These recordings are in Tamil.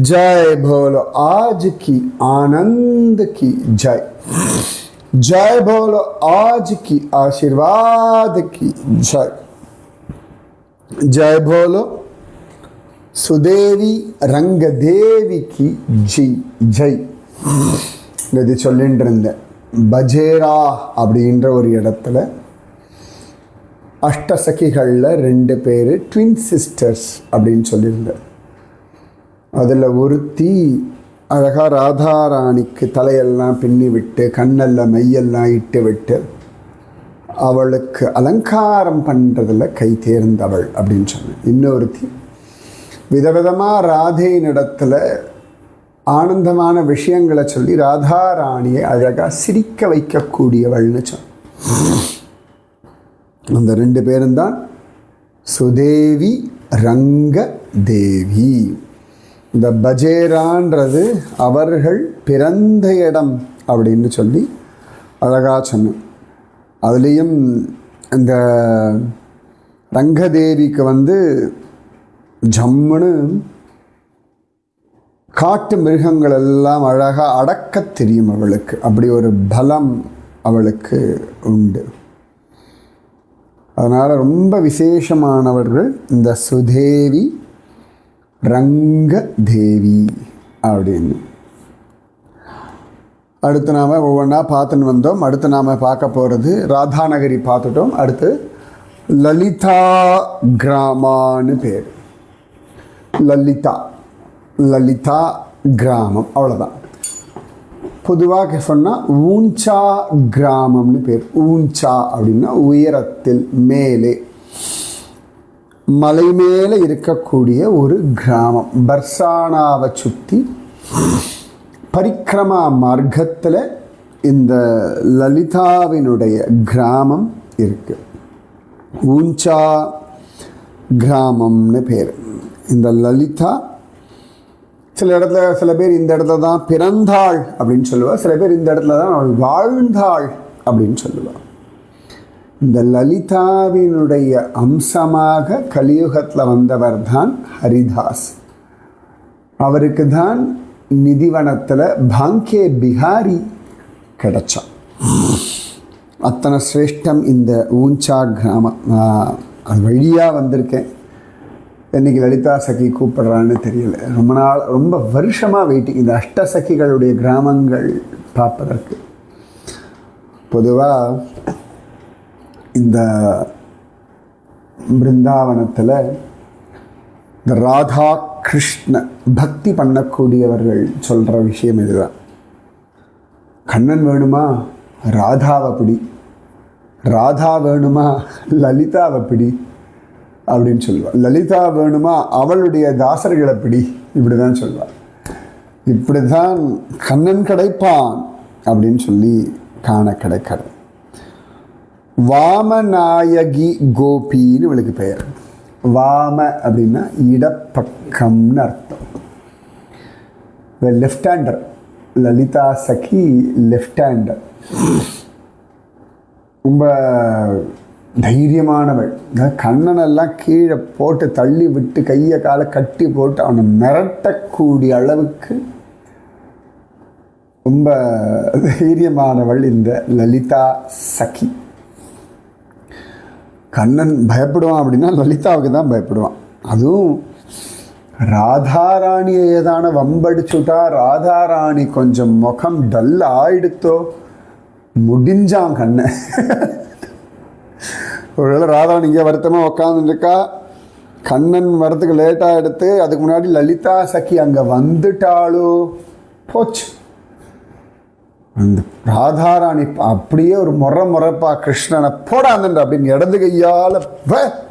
जय बोलो आज की आनंद की जय जय बोलो आज की आशीर्वाद की जय जय बोलो சுதேவி ரங்கதேவிக்கு ஜி ஜெய் இது சொல்லிட்டு இருந்தேன் பஜேரா அப்படின்ற ஒரு இடத்துல அஷ்டசகிகளில் ரெண்டு பேர் ட்வின் சிஸ்டர்ஸ் அப்படின்னு சொல்லியிருந்தேன் அதில் ஒருத்தி அழகாக ராதாராணிக்கு தலையெல்லாம் பின்னி விட்டு கண்ணெல்லாம் மையெல்லாம் இட்டு விட்டு அவளுக்கு அலங்காரம் பண்ணுறதில் கை தேர்ந்தவள் அப்படின்னு சொன்னேன். இன்னொருத்தி விதவிதமாக ராதையினிடத்தில் ஆனந்தமான விஷயங்களை சொல்லி ராதாராணியை அழகாக சிரிக்க வைக்கக்கூடியவள்னு சொன்ன அந்த ரெண்டு பேரும் தான் சுதேவி ரங்க தேவி இந்த பஜேரான்றது அவர்கள் பிறந்த இடம் அப்படின்னு சொல்லி அழகாக சொன்னேன். அதுலேயும் இந்த ரங்கதேவிக்கு வந்து ஜம்முன்னு காட்டு மிருகங்கள் எல்லாம் அழகாக அடக்கத் தெரியும் அவளுக்கு. அப்படி ஒரு பலம் அவளுக்கு உண்டு. அதனால் ரொம்ப விசேஷமானவர்கள் இந்த சுதேவி ரங்க தேவி அப்படின்னு. அடுத்து நாம் ஒவ்வொன்றா பார்த்துன்னு வந்தோம். அடுத்து நாம் பார்க்க போகிறது ராதாநகரி பார்த்துட்டோம். அடுத்து லலிதா கிராமான்னு பேர். லலிதா லலிதா கிராமம் அவ்வளோதான் பொதுவாக சொன்னால் ஊஞ்சா கிராமம்னு பேர். ஊஞ்சா அப்படின்னா உயரத்தில் மேலே மலை மேலே இருக்கக்கூடிய ஒரு கிராமம். பர்சானாவை சுற்றி பரிக்கிரமா மார்க்கத்தில் இந்த லலிதாவினுடைய கிராமம் இருக்கு. ஊஞ்சா கிராமம்னு பேர். இந்த லலிதா சில இடத்துல சில பேர் இந்த இடத்துல தான் பிறந்தாள் அப்படின்னு சொல்லுவாள் சில பேர் இந்த இடத்துல தான் அவள் வாழ்ந்தாள் அப்படின்னு சொல்லுவா. இந்த லலிதாவினுடைய அம்சமாக கலியுகத்தில் வந்தவர் தான் ஹரிதாஸ். அவருக்கு தான் நிதிவனத்தில் பாங்கே பிகாரி கிடைச்சான். அத்தனை சிரேஷ்டம் இந்த ஊஞ்சா கிராமம் அது வழியாக வந்திருக்கேன். இன்றைக்கி லலிதா சகி கூப்பிடுறான்னு தெரியல. ரொம்ப நாள் ரொம்ப வருஷமாக வெயிட்டிங் இந்த அஷ்ட சகிகளுடைய கிராமங்கள் பார்ப்பதற்கு. பொதுவாக இந்த பிருந்தாவனத்தில் இந்த ராதா கிருஷ்ண பக்தி பண்ணக்கூடியவர்கள் சொல்கிற விஷயம் இதுதான். கண்ணன் வேணுமா? ராதாவை பிடி. ராதா வேணுமா? லலிதாவை பிடி அப்படின்னு சொல்லுவாள். லலிதா வேணுமா? அவளுடைய தாசர்களை பிடி. இப்படி தான் சொல்வாள். இப்படி தான் கண்ணன் கிடைப்பான் அப்படின்னு சொல்லி காண கிடைக்கிறது வாமநாயகி கோபின்னு இவளுக்கு பெயர் வாம அப்படின்னா இடப்பக்கம்னு அர்த்தம். லெஃப்ட் ஹேண்டர் லலிதா சகி லெஃப்ட் ஹேண்டர் ரொம்ப தைரியமானவள். கண்ணனெல்லாம் கீழே போட்டு தள்ளி விட்டு கையை காலை கட்டி போட்டு அவனை மிரட்டக்கூடிய அளவுக்கு ரொம்ப தைரியமானவள் இந்த லலிதா சகி. கண்ணன் பயப்படுவான் அப்படின்னா லலிதாவுக்கு தான் பயப்படுவான். அதுவும் ராதாராணியை ஏதான வம்படிச்சுட்டா ராதாராணி கொஞ்சம் முகம் டல் ஆயிடுத்தோ? முடிஞ்சான் கண்ணன். ஒருவேளை ராதாராணி இங்கே வருத்தமாக உக்காந்துருக்கா? கண்ணன் வரத்துக்கு லேட்டாக எடுத்து அதுக்கு முன்னாடி லலிதா சகி அங்கே வந்துட்டாளோ? போச்சு. அந்த ராதாராணி அப்படியே ஒரு முறை முறைப்பா கிருஷ்ணனை போடாந்துன்ற அப்படின்னு இடது கையால்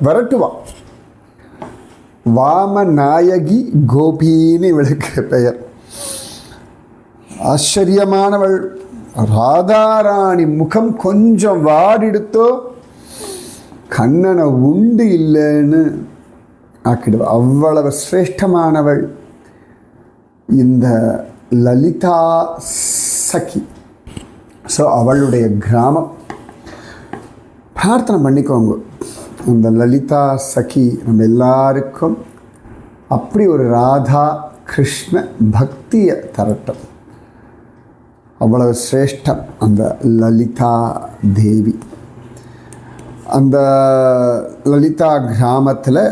விரட்டுவான் வாம நாயகி கோபின்னு இவளுக்கு பெயர். ஆச்சரியமானவள். ராதாராணி முகம் கொஞ்சம் வாடிடுத்தோ கண்ணனை உண்டு இல்லைன்னு ஆக்கிடுவா. அவ்வளவு சிரேஷ்டமானவள். இந்த லலிதா சகி ஸோ அவளுடைய கிராமம். பிரார்த்தனை பண்ணிக்கோங்க. இந்த லலிதா சகி நம்ம எல்லாருக்கும் அப்படி ஒரு ராதா கிருஷ்ண பக்தியை தரட்டும். அவ்வளவு சிரேஷ்டம் அந்த லலிதா தேவி. அந்த லலிதா கிராமத்தில்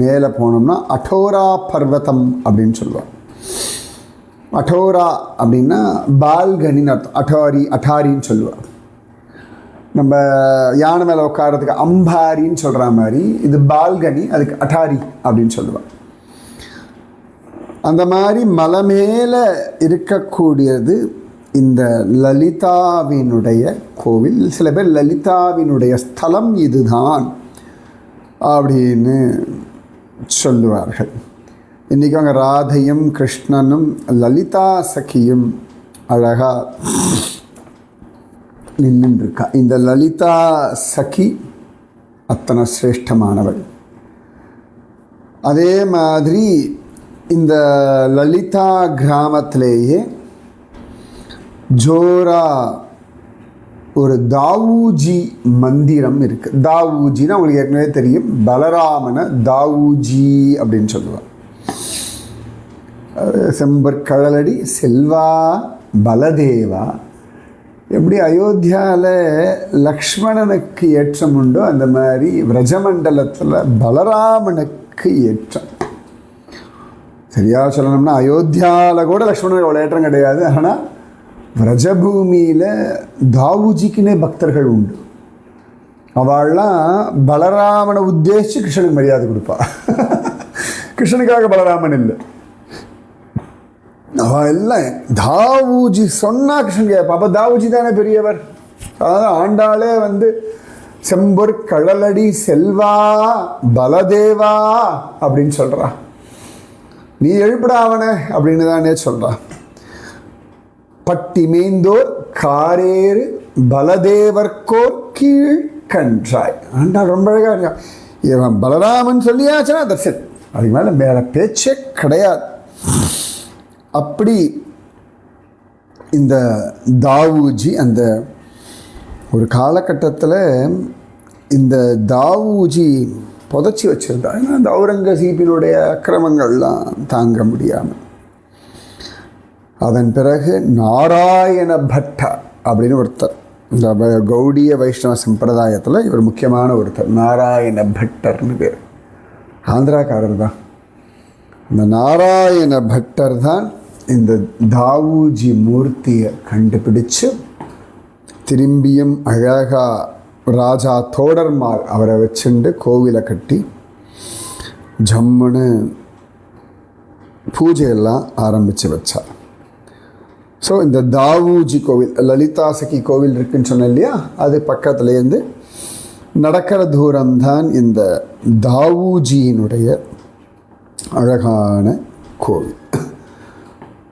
மேலே போனோம்னா அட்டோரா பர்வதம் அப்படின்னு சொல்லுவாள் அட்டோரா அப்படின்னா பால்கனின்னு அர்த்தம். அட்டாரி அட்டாரின்னு சொல்லுவார் நம்ம யானை மேலே உட்காரத்துக்கு அம்பாரின்னு சொல்கிற மாதிரி இது பால்கனி அதுக்கு அட்டாரி அப்படின்னு சொல்லுவாள் அந்த மாதிரி மலை மேலே இருக்கக்கூடியது இந்த லலிதாவினுடைய கோவில். சில பேர் லலிதாவினுடைய ஸ்தலம் இதுதான் அப்படின்னு சொல்லுவார்கள். இன்றைக்கி அவங்க ராதையும் கிருஷ்ணனும் லலிதா சகியும் அழகாக நின்றுருக்கா இந்த லலிதா சகி அத்தனை சிரேஷ்டமானவள். அதே மாதிரி இந்த லலிதா கிராமத்திலேயே ஜோரா ஒரு தாவூஜி மந்திரம் இருக்குது தாவூஜின்னு அவங்களுக்கு ஏற்கனவே தெரியும். பலராமனை தாவூஜி அப்படின்னு சொல்லுவாள் செம்பற்கழலடி செல்வா பலதேவா. எப்படி அயோத்தியாவில் லக்ஷ்மணனுக்கு ஏற்றம் உண்டோ அந்த மாதிரி விரஜமண்டலத்தில் பலராமனுக்கு ஏற்றம். சரியா சொல்லணும்னா அயோத்தியாவில் கூட லக்ஷ்மணனுக்கு அவ்வளோ ஏற்றம் கிடையாது. ஆனால் விரஜபூமியில் தாவூஜிக்குன்னே பக்தர்கள் உண்டு. அவள்லாம் பலராமனை உத்தேசித்து கிருஷ்ணனுக்கு மரியாதை கொடுப்பா. கிருஷ்ணனுக்காக பலராமன் இல்லை. இல்லை எல்லாம் தாவூஜி சொன்னா கிருஷ்ணன் கேட்பா அப்போ தாவூஜி தானே பெரியவர்? அதாவது ஆண்டாளே வந்து செம்பொர் கழலடி செல்வா பலதேவா அப்படின்னு சொல்கிறா நீ எழுப்பிடா அவனை அப்படின்னு தானே சொல்கிறா பட்டி மேய்ந்தோர் காரேறு பலதேவர்கோர் கீழ் கன்றாய். ஆண்டாள் ரொம்ப அழகா இருக்கா இவன் பலராமன் சொல்லியாச்சுன்னா தட்ஸ் இட் அதுக்கு மேலே மேலே பேச்சே கிடையாது. அப்படி இந்த தாவூஜி அந்த ஒரு காலகட்டத்தில் இந்த தாவூஜி புதைச்சி வச்சிருந்தா ஏன்னா அந்த அவுரங்கசீப்பினுடைய அக்கிரமங்கள்லாம் தாங்க முடியாமல் அதன் பிறகு நாராயண பட்டா அப்படின்னு ஒருத்தர் இந்த கௌடிய வைஷ்ணவ சம்பிரதாயத்தில் இவர் முக்கியமான ஒருத்தர் நாராயண பட்டர்னு பேர். ஆந்திராக்காரர் தான் இந்த நாராயண பட்டர் தான் இந்த தாவூஜி மூர்த்தியை கண்டுபிடிச்சு திரும்பியும் அழகா ராஜா தோடர்மால் அவரை வச்சுண்டு கோவிலை கட்டி ஜம்முன்னு பூஜையெல்லாம் ஆரம்பித்து வச்சார். ஸோ இந்த தாவூஜி கோவில் லலிதா சகி கோவில் இருக்குன்னு சொன்னேன் இல்லையா? அது பக்கத்துலேருந்து நடக்கிற தூரம்தான் இந்த தாவூஜியினுடைய அழகான கோவில்.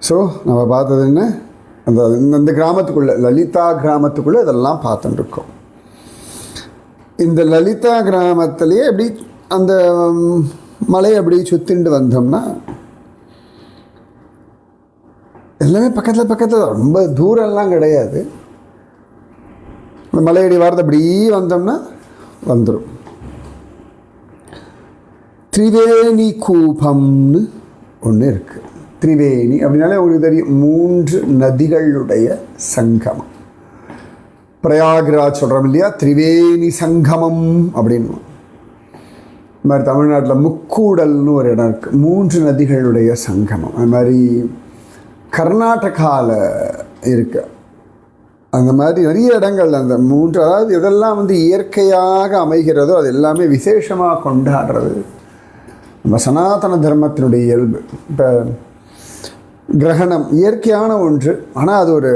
ஸோ நம்ம பார்த்தது என்ன? அந்த இந்த- இந்த கிராமத்துக்குள்ளே லலிதா கிராமத்துக்குள்ளே இதெல்லாம் பார்த்துட்டுருக்கோம். இந்த லலிதா கிராமத்திலேயே அப்படி அந்த மலையை அப்படி சுத்திண்டு வந்தோம்னா எல்லாமே பக்கத்தில் பக்கத்தில் ரொம்ப தூரம்லாம் கிடையாது. இந்த மலையடி வாரத்தை அப்படி வந்தோம்னா வந்துடும் திரிவேணி கூபம்னு ஒன்று இருக்குது திரிவேணி அப்படின்னாலே உங்களுக்கு தெரியும் மூன்று நதிகளுடைய சங்கமம். பிரயாக்ராஜ் சொல்கிறோம் இல்லையா? திரிவேணி சங்கமம் அப்படின்னு. இது மாதிரி தமிழ்நாட்டில் முக்கூடல்னு ஒரு இடம் இருக்குது மூன்று நதிகளுடைய சங்கமம். அது மாதிரி கர்நாடகாவில் இருக்கு. அந்த மாதிரி நிறைய இடங்கள் அந்த மூன்று அதாவது எதெல்லாம் வந்து இயற்கையாக அமைகிறதோ அது எல்லாமே விசேஷமாக கொண்டாடுறது. நம்ம சனாதன தர்மத்தினுடைய இயல்பு. இப்போ கிரகணம் இயற்கையான ஒன்று. ஆனால் அது ஒரு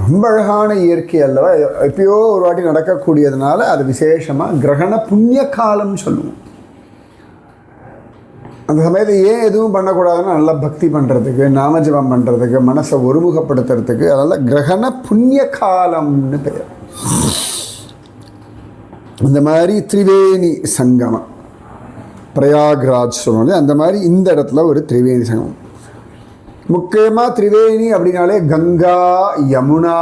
ரொம்ப அழகான இயற்கை அல்லவா? எப்பயோ ஒரு வாட்டி நடக்கக்கூடியதுனால அது விசேஷமாக கிரகண புண்ணிய காலம்னு சொல்லுவோம். அந்த சமயத்தில் ஏன் எதுவும் பண்ணக்கூடாதுன்னா நல்லா பக்தி பண்ணுறதுக்கு நாமஜபம் பண்ணுறதுக்கு மனசை ஒருமுகப்படுத்துறதுக்கு அதனால் கிரகண புண்ணிய காலம்னு பெயர். இந்த மாதிரி திரிவேணி சங்கமம். பிரயாக்ராஜ் சொல்லுவாங்க அந்த மாதிரி இந்த இடத்துல ஒரு திரிவேணி சங்கம். முக்கியமாக திரிவேணி அப்படின்னாலே கங்கா யமுனா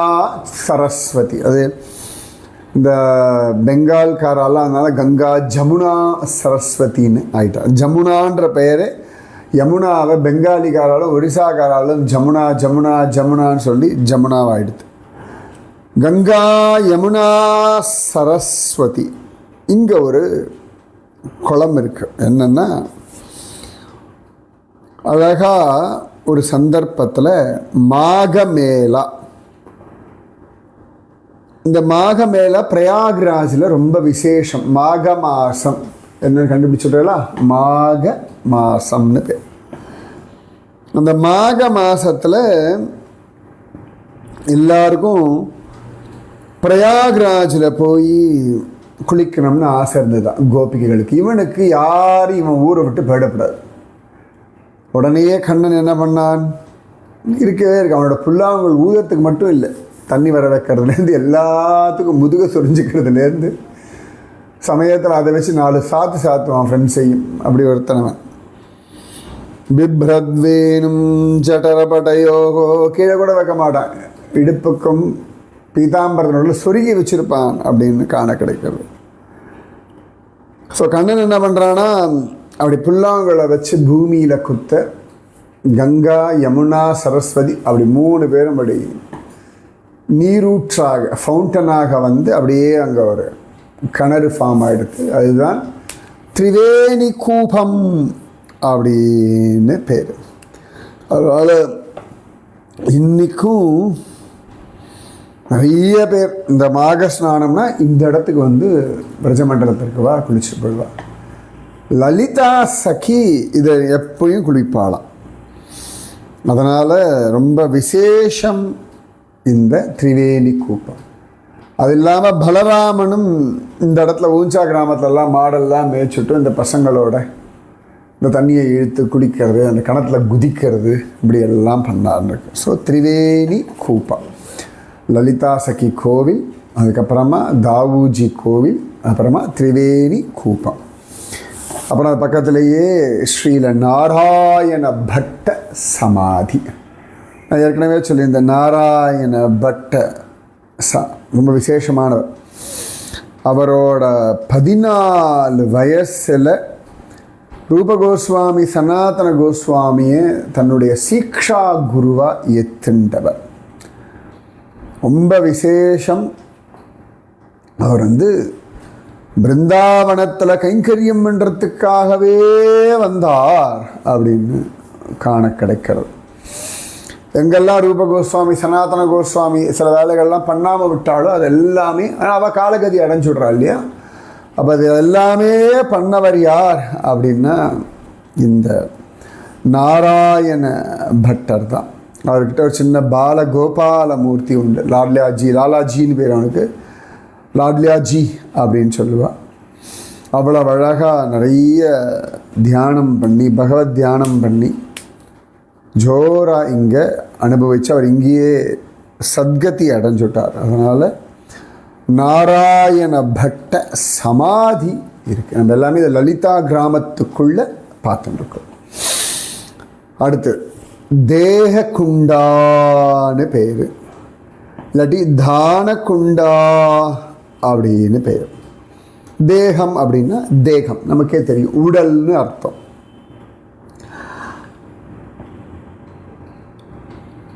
சரஸ்வதி. அது இந்த பெங்கால்காரெல்லாம் அதனால் கங்கா ஜமுனா சரஸ்வதின்னு ஆயிட்டா. ஜமுனான்ற பெயர் யமுனாவை பெங்காலிக்காராலும் ஒரிசாக்காராலும் ஜமுனா ஜமுனா ஜமுனான்னு சொல்லி ஜமுனாவாயிடுது. கங்கா யமுனா சரஸ்வதி. இங்கே ஒரு குளம் இருக்கு. என்னென்னா அழகா ஒரு சந்தர்ப்பத்தில் மாகமேளா. இந்த மாகமேளா பிரயாக்ராஜில் ரொம்ப விசேஷம். மாக மாசம் என்ன கண்டுபிடிச்சுட்டா மாக மாசம்னு பேர். அந்த மாக மாசத்தில் எல்லாருக்கும் பிரயாக்ராஜில் போய் குளிக்கணும்னு ஆசை இருந்ததுதான் கோபிகைகளுக்கு. இவனுக்கு யாரும் இவன் ஊரை விட்டு போயிடக்கூடாது. உடனேயே கண்ணன் என்ன பண்ணான்? இருக்கவே இருக்கு அவனோட புல்லாங்குழல் ஊதத்துக்கு மட்டும் இல்லை தண்ணி வர வைக்கிறதுலேருந்து எல்லாத்துக்கும் முதுக சுரிஞ்சிக்கிறதுலேருந்து சமயத்தில் அதை வச்சு நாலு சாத்து சாத்துவான் ஃப்ரெண்ட்ஸையும் அப்படி ஒருத்தனவன். பிப்ரத்வேனும் ஜட்டரபட்டையோகோ கீழே கூட வைக்க மாட்டான். இடுப்புக்கும் பீதாம்பரத்தினோட சொருகி வச்சிருப்பான் அப்படின்னு காண கிடைக்கிறது. ஸோ கண்ணன் என்ன பண்ணுறான்னா அப்படி புல்லாங்குழலை வச்சு பூமியில் குத்த கங்கா யமுனா சரஸ்வதி அப்படி மூணு பேரும் அப்படி நீரூற்றாக ஃபவுண்டனாக வந்து அப்படியே அங்கே ஒரு கிணறு ஃபார்ம் ஆகிடுது அதுதான் திரிவேணி கூபம் அப்படின்னு பேர். அதனால் இன்றைக்கும் நிறைய பேர் இந்த மாக ஸ்நானம்னா இந்த இடத்துக்கு வந்து பிரஜமண்டலத்திற்கு வா குளிச்சுட்டு போயிடுவா லலிதா சகி இதை எப்பயும் குளிப்பாளாம் அதனால் ரொம்ப விசேஷம் இந்த திரிவேணி கூப்பம். அது இல்லாமல் பலராமனும் இந்த இடத்துல ஊஞ்சா கிராமத்திலலாம் மாடெல்லாம் மேய்ச்சிட்டு இந்த பசங்களோட இந்த தண்ணியை இழுத்து குடிக்கிறது அந்த கிணத்துல குதிக்கிறது இப்படி எல்லாம் பண்ணார்னு இருக்கு. ஸோ திரிவேணி கூப்பம். லலிதா சகி கோவில் அதுக்கப்புறமா தாவூஜி கோவில் அப்புறமா திரிவேணி கூப்பம். அப்புறம் அது பக்கத்திலேயே ஸ்ரீல நாராயண பட்ட சமாதி. நான் ஏற்கனவே சொல்லியிருந்தேன் நாராயண பட்ட ச ரொம்ப விசேஷமானவர். அவரோட பதினாலு வயசில் ரூபகோஸ்வாமி சனாதன கோஸ்வாமியை தன்னுடைய சீக்ஷா குருவாக எத்துண்டவர் ரொம்ப விசேஷம். அவர் வந்து பிருந்தாவனத்தில் கைங்கரியம் பண்ணுறதுக்காகவே வந்தார் அப்படின்னு காண கிடைக்கிறது. எங்கெல்லாம் ரூப கோஸ்வாமி சனாதன கோஸ்வாமி சில வேலைகள்லாம் பண்ணாமல் விட்டாலோ அது எல்லாமே ஆனால் அவள் காலகதி அடைஞ்சுடுறா இல்லையா? அப்போ அது எல்லாமே பண்ணவர் யார் அப்படின்னா இந்த நாராயண பட்டர் தான். அவர்கிட்ட ஒரு சின்ன பால உண்டு. லாட்லியாஜி லாலாஜின்னு பேர் அவனுக்கு. லாட்லியாஜி அப்படின்னு சொல்லுவாள் அவ்வளோ அழகாக நிறைய தியானம் பண்ணி பகவத் தியானம் பண்ணி ஜோராக இங்கே அனுபவித்து அவர் இங்கேயே சத்கதி அடைஞ்சுட்டார் அதனால் நாராயண பட்ட சமாதி இருக்குது நம்ம எல்லாமே இந்த லலிதா கிராமத்துக்குள்ளே பார்த்துட்டுருக்கோம் அடுத்து தேக குண்டான்னு பேர். இல்லாட்டி தான குண்டா அப்படின்னு பேர். தேகம் அப்படின்னா தேகம். நமக்கே தெரியும். உடல்னு அர்த்தம்.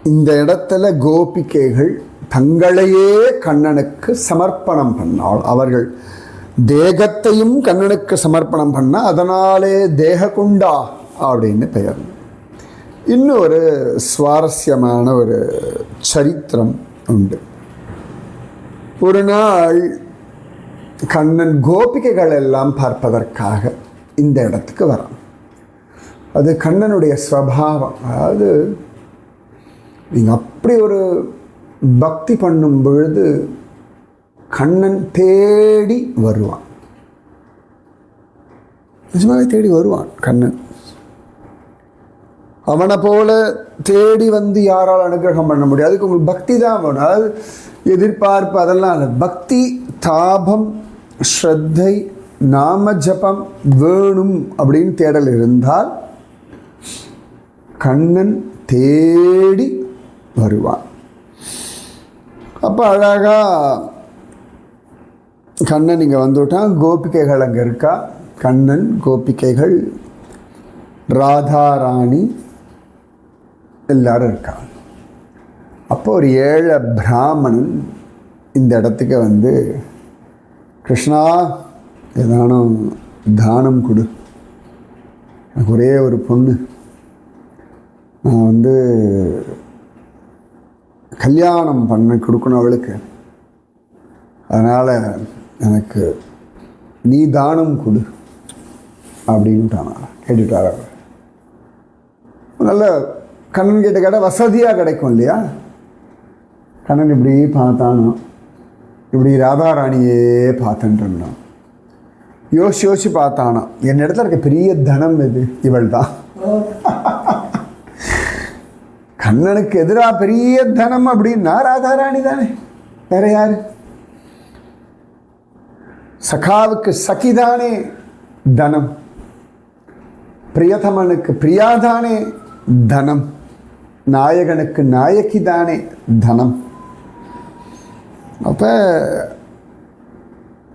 இந்த இடத்துல கோபிகைகள் தங்களையே கண்ணனுக்கு சமர்ப்பணம் பண்ணால் அவர்கள் தேகத்தையும் கண்ணனுக்கு சமர்ப்பணம் பண்ண அதனாலே தேககுண்டா அப்படின்னு பெயர். இன்னும் ஒரு சுவாரஸ்யமான ஒரு சரித்திரம் உண்டு. ஒரு நாள் கண்ணன் கோபிகைகள் எல்லாம் பார்ப்பதற்காக இந்த இடத்துக்கு வரான். அது கண்ணனுடைய ஸ்வபாவம் அதாவது நீங்கள் அப்படி ஒரு பக்தி பண்ணும் பொழுது கண்ணன் தேடி வருவான். நிஜமாகவே தேடி வருவான் கண்ணன். அவனை போல தேடி வந்து யாரால் அனுகிரகம் பண்ண முடியும்? அதுக்கு உங்களுக்கு பக்தி தான் வேணும். அதாவது எதிர்பார்ப்பு அதெல்லாம் இல்லை. பக்தி தாபம் ஸ்ரத்தை நாம ஜபம் வேணும் அப்படின்னு தேடல் இருந்தால் கண்ணன் தேடி வருவான். அப்போ அழகா கண்ணன் இங்கே வந்துவிட்டான் கோபிகைகள் அங்கே இருக்கா? கண்ணன் கோபிகைகள் ராதாராணி எல்லாரும் இருக்காங்க. அப்போ ஒரு ஏழை பிராமணன் இந்த இடத்துக்கு வந்து கிருஷ்ணா ஏதானும் தானம் கொடு. எனக்கு ஒரே ஒரு பொண்ணு. நான் வந்து கல்யாணம் பண்ண கொடுக்கணும் அவளுக்கு. அதனால் எனக்கு நீ தானம் கொடு. அப்படின்ட்டானா கேட்டுட்டார் அவர். நல்ல கண்ணன் கிட்ட கேட்டால் வசதியாக கிடைக்கும் இல்லையா? கண்ணன் இப்படி பார்த்தானோ. இப்படி ராதாராணியே பார்த்துட்டு இருந்தான் யோசிச்சு யோசிச்சு பார்த்தானா. என் இடத்துல இருக்க பெரிய தனம் எது? இவள் தான் கண்ணனுக்கு எதிராக பெரிய தனம் அப்படின்னா ராதாராணி தானே. வேற யாரு? சகாவுக்கு சகிதானே தனம். பிரியதமனுக்கு பிரியாதானே தனம். நாயகனுக்கு நாயகி தானே தனம். அப்போ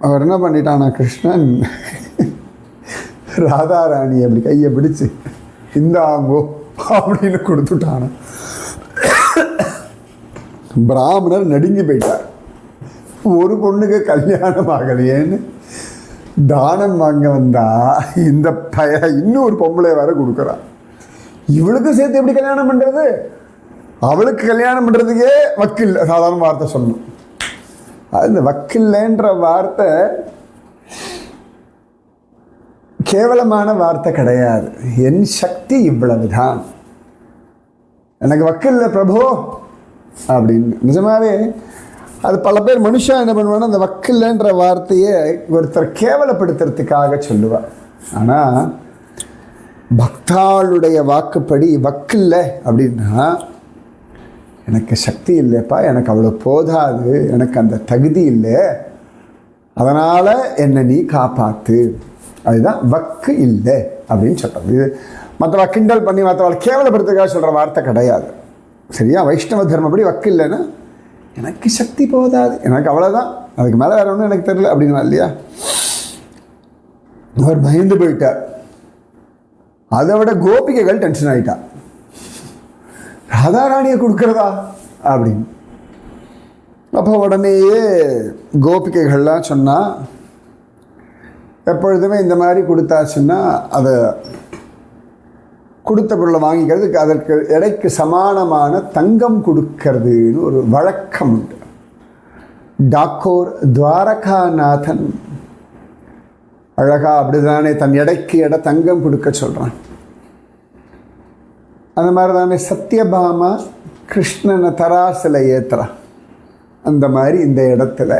அவர் என்ன பண்ணிட்டானா கிருஷ்ணன் ராதாராணி அப்படி கையை பிடிச்சு இந்தாங்கோ அப்படின்னு கொடுத்துட்டானா. பிராமணர் நடுங்கி போயிட்டார். ஒரு பொண்ணுக்கு கல்யாணம் ஆகலையேன்னு தானம் வாங்க வந்தா இந்த பய இன்னொரு பொம்பளை வர கொடுக்குறான். இவளுக்கும் சேர்த்து எப்படி கல்யாணம் பண்ணுறது அவளுக்கு கல்யாணம் பண்ணுறதுக்கே வக்கில் சாதாரண வார்த்தை சொல்லணும். அது இந்த வக்கில்லைன்ற வார்த்தை கேவலமான வார்த்தை கிடையாது. என் சக்தி இவ்வளவுதான். எனக்கு வக்கில்ல பிரபோ அப்படின்னு. நிஜமாவே அது பல பேர் மனுஷன் என்ன பண்ணுவான்னா அந்த வக்கில்லன்ற வார்த்தையை ஒருத்தர் கேவலப்படுத்துறதுக்காக சொல்லுவாள் ஆனால் பக்தாளுடைய வாக்குப்படி வக்கில்ல அப்படின்னா எனக்கு சக்தி இல்லைப்பா எனக்கு அவ்வளோ போதாது எனக்கு அந்த தகுதி இல்லை. அதனால் என்னை நீ காப்பாற்று அதுதான் வக்கு இல்லை அப்படின்னு சொல்கிறது இது மற்றவா கிண்டல் பண்ணி மற்றவளை கேவலப்படுத்துக்காக சொல்கிற வார்த்தை கிடையாது. சரியா? வைஷ்ணவ தர்மப்படி வக்கு இல்லைன்னா எனக்கு சக்தி போதாது. எனக்கு அவ்வளோதான் அதுக்கு மேலே வேற ஒன்றும் எனக்கு தெரியல அப்படின்னா இல்லையா? அவர் பயந்து போயிட்டார். அதை விட கோபிகைகள் டென்ஷன் ஆகிட்டா ராதாராணியை கொடுக்கறதா? அப்படின்னு. அப்போ உடனேயே கோபிகைகள்லாம் சொன்னால் எப்பொழுதுமே இந்த மாதிரி கொடுத்தாச்சுன்னா அதை கொடுத்த பொருளை வாங்கிக்கிறதுக்கு அதற்கு எடைக்கு சமானமான தங்கம் கொடுக்கறதுன்னு ஒரு வழக்கம் உண்டு. டாக்கோர் துவாரகாநாதன் அழகா அப்படிதானே தன் எடைக்கு எடை தங்கம் கொடுக்க சொல்கிறான் அந்த மாதிரி தானே சத்யபாமா கிருஷ்ணனை தராசில் ஏற்றுறான் அந்த மாதிரி இந்த இடத்துல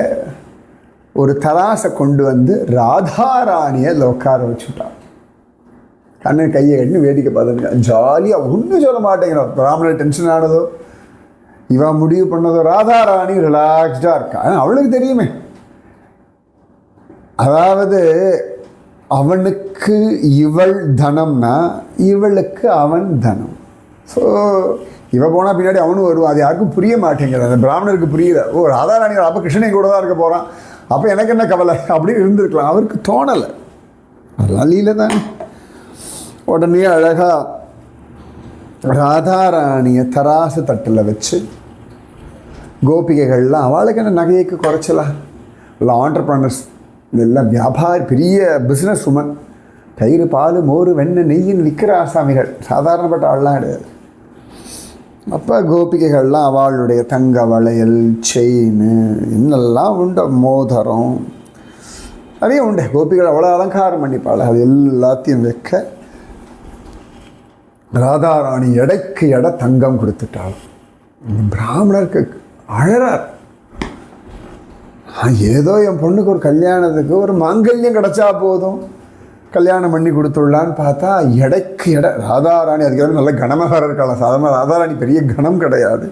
ஒரு தராசை கொண்டு வந்து ராதாராணியை உட்கார வச்சுட்டான் கண்ணன் கையை கட்டி வேடிக்கை பார்த்துருக்கான் ஜாலியாக ஒன்றும் சொல்ல மாட்டேங்கிறோம் பிராமணர் டென்ஷன் ஆனதோ இவன் முடிவு பண்ணதோ ராதாராணி ரிலாக்ஸ்டாக இருக்கா. அவளுக்கு தெரியுமே. அதாவது அவனுக்கு இவள் தனம்னா இவளுக்கு அவன் தனம். ஸோ இவ போனால் பின்னாடி அவனும் வருவான். அது யாருக்கும் புரிய மாட்டேங்கிறது அந்த பிராமணருக்கு புரியல. ஓ ராதாராணிகள் அப்போ கிருஷ்ணன் கூட தான் இருக்க போகிறான் அப்போ எனக்கு என்ன கவலை? அப்படின்னு இருந்திருக்கலாம். அவருக்கு தோணலை. அதெல்லாம் லீல தானே. உடனே அழகாக ராதாராணியை தராசு தட்டில் வச்சு கோபிகைகள்லாம் அவளுக்கு என்ன நகையைக்கு குறைச்சலாம் இல்லை ஆண்டர்பிரனர்ஸ் இதெல்லாம் வியாபாரி பெரிய பிஸ்னஸ் உமன் தயிர் பால் மோர் வெண்ணெய் நெய்யின்னு விற்கிற ஆசாமிகள். சாதாரணப்பட்ட ஆள்லாம் கிடையாது. அப்போ கோபிகைகள்லாம் அவளுடைய தங்க வளையல் செயின் என்னெல்லாம் உண்டு மோதிரம். நிறைய உண்டு. கோபிகள் அவ்வளோ அலங்காரம் பண்ணிப்பாள். அது எல்லாத்தையும் வைக்க ராதாராணி எடைக்கு எடை தங்கம் கொடுத்துட்டாள். பிராமணருக்கு அழறார். ஏதோ என் பொண்ணுக்கு ஒரு கல்யாணத்துக்கு ஒரு மாங்கல்யம் கிடச்சா போதும். கல்யாணம் பண்ணி கொடுத்துடலான்னு பார்த்தா எடைக்கு எடை. ராதாராணி அதுக்கு நல்ல கனமாக இருக்கலாம் சாதாரண ராதாராணி பெரிய கணம் கிடையாது.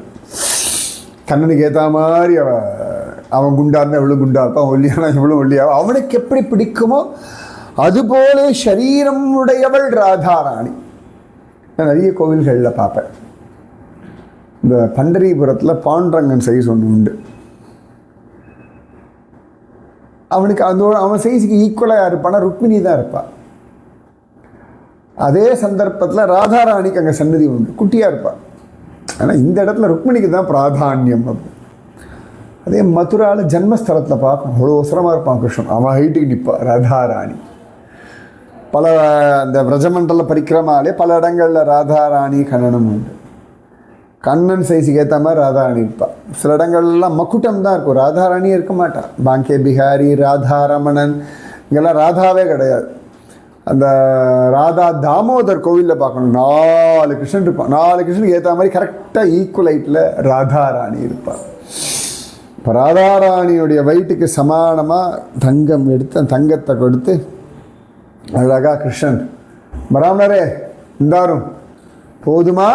கண்ணனுக்கு ஏற்ற மாதிரி அவன் அவன் குண்டா இருந்தால் எவ்வளோ குண்டா இருப்பான் ஒல்லியானா எவ்வளோ ஒல்லியாவா அவனுக்கு எப்படி பிடிக்குமோ அதுபோல சரீரம் உடையவள் ராதாராணி. நான் நிறைய கோவில்களில் பார்ப்பேன். இந்த பண்டரிபுரத்தில் பாண்டரங்கன் சைஸ் ஒன்று உண்டு. அவனுக்கு அந்த அவன் சைஸுக்கு ஈக்குவலாக இருப்பானா ருக்மிணி தான் இருப்பாள் அதே சந்தர்ப்பத்தில் ராதாராணிக்கு அங்கே சன்னதி உண்டு. குட்டியாக இருப்பாள் ஆனால் இந்த இடத்துல ருக்மிணிக்கு தான் பிராதானியம் அப்படி அதே மதுராவில் ஜன்மஸ்தலத்தில் பார்க்கணும் அவ்வளோ அவசரமாக இருப்பான் கிருஷ்ணன். அவன் ஹைட்டுக்கு நிற்பான் ராதாராணி. பல அந்த விரஜமண்டல பரிக்கிரமாலே பல இடங்களில் ராதாராணி கண்ணனும் உண்டு. கண்ணன் சைஸுக்கு ஏற்ற மாதிரி ராதாராணி இருப்பாள் சில இடங்கள்லாம் மக்குட்டம் தான் இருக்கும். ராதாராணியே இருக்க மாட்டாள் பாங்கே பிஹாரி ராதாரமணன் இங்கெல்லாம் ராதாவே கிடையாது. அந்த ராதா தாமோதர் கோவிலில் பார்க்கணும். நாலு கிருஷ்ணன் இருப்பான். நாலு கிருஷ்ணனுக்கு ஏற்ற மாதிரி கரெக்டாக ஈக்குவலைட்டில் ராதாராணி இருப்பாள் இப்போ ராதாராணியுடைய வயிற்றுக்கு சமானமாக தங்கம் எடுத்து அந்த தங்கத்தை கொடுத்து அழகா கிருஷ்ணன் பராமரே இந்தாரும் போதுமா?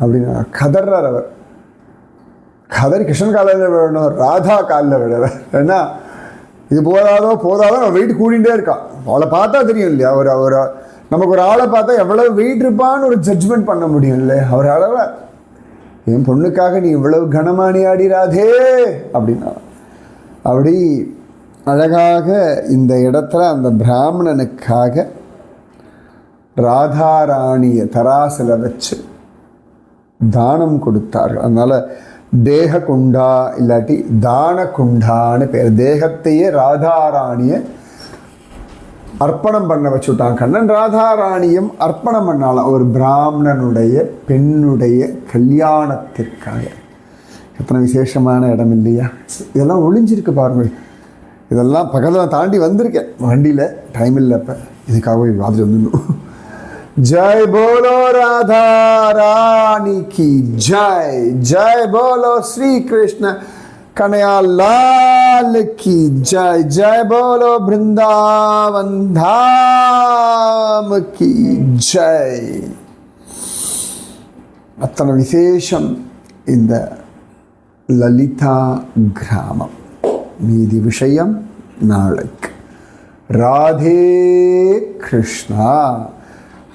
அப்படின்னு கதர்றார் அவர். கதறி கிருஷ்ணன் காலையில் விடணும் ராதா காலில் விழவர் ஏன்னா இது போதாதோ போதாதோ அவன் வெயிட் கூடிகிட்டே இருக்கான். அவளை பார்த்தா தெரியும் இல்லையா? அவர் அவர் நமக்கு ஒரு ஆளை பார்த்தா எவ்வளவு வெயிட் இருப்பான்னு ஒரு ஜட்ஜ்மெண்ட் பண்ண முடியும் இல்லை அவர் அளவை என் பொண்ணுக்காக நீ இவ்வளவு கனமானி ஆடிராதே அப்படின்னா. அப்படி அழகாக இந்த இடத்துல அந்த பிராமணனுக்காக ராதாராணியை தராசில் வச்சு தானம் கொடுத்தார்கள். அதனால் தேக குண்டா இல்லாட்டி தான குண்டான்னு பேர். தேகத்தையே ராதாராணியை அர்ப்பணம் பண்ண வச்சுட்டான் கண்ணன் ராதாராணியும் அர்ப்பணம் பண்ணாலாம் ஒரு பிராமணனுடைய பெண்ணுடைய கல்யாணத்திற்காக. எத்தனை விசேஷமான இடம் இல்லையா? இதெல்லாம் ஒளிஞ்சிருக்கு பாருங்கள் இதெல்லாம் பக்கத்தில் தாண்டி வந்திருக்கேன். வண்டியில் டைம் இல்லை இப்போ இதுக்காகவே பார்த்துட்டு வந்துடணும். জয় বলো রাধা রানী কি? জয় জয় বলো শ্রীকৃষ্ণ কনয়া লাল কি? জয় জয় বলো বৃন্দাবন ধাম কি? জয়। அத்தனை விசேஷம் இந்த லலிதா கிராமம் மீதி விஷயம் நாளைக்கு ராதே கிருஷ்ணா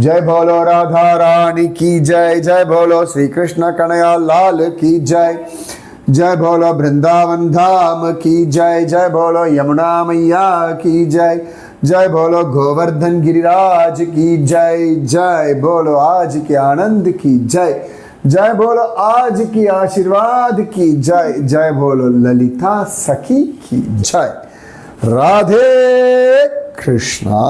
जय बोलो राधा रानी की जय जय बोलो श्री कृष्ण कन्हैया लाल की जय जय बोलो वृंदावन धाम की जय जय बोलो यमुना मैया की जय जय बोलो गोवर्धन गिरिराज की जय जय बोलो आज के आनंद की जय जय बोलो आज की आशीर्वाद की जय जय बोलो ललिता सखी की जय। राधे कृष्णा।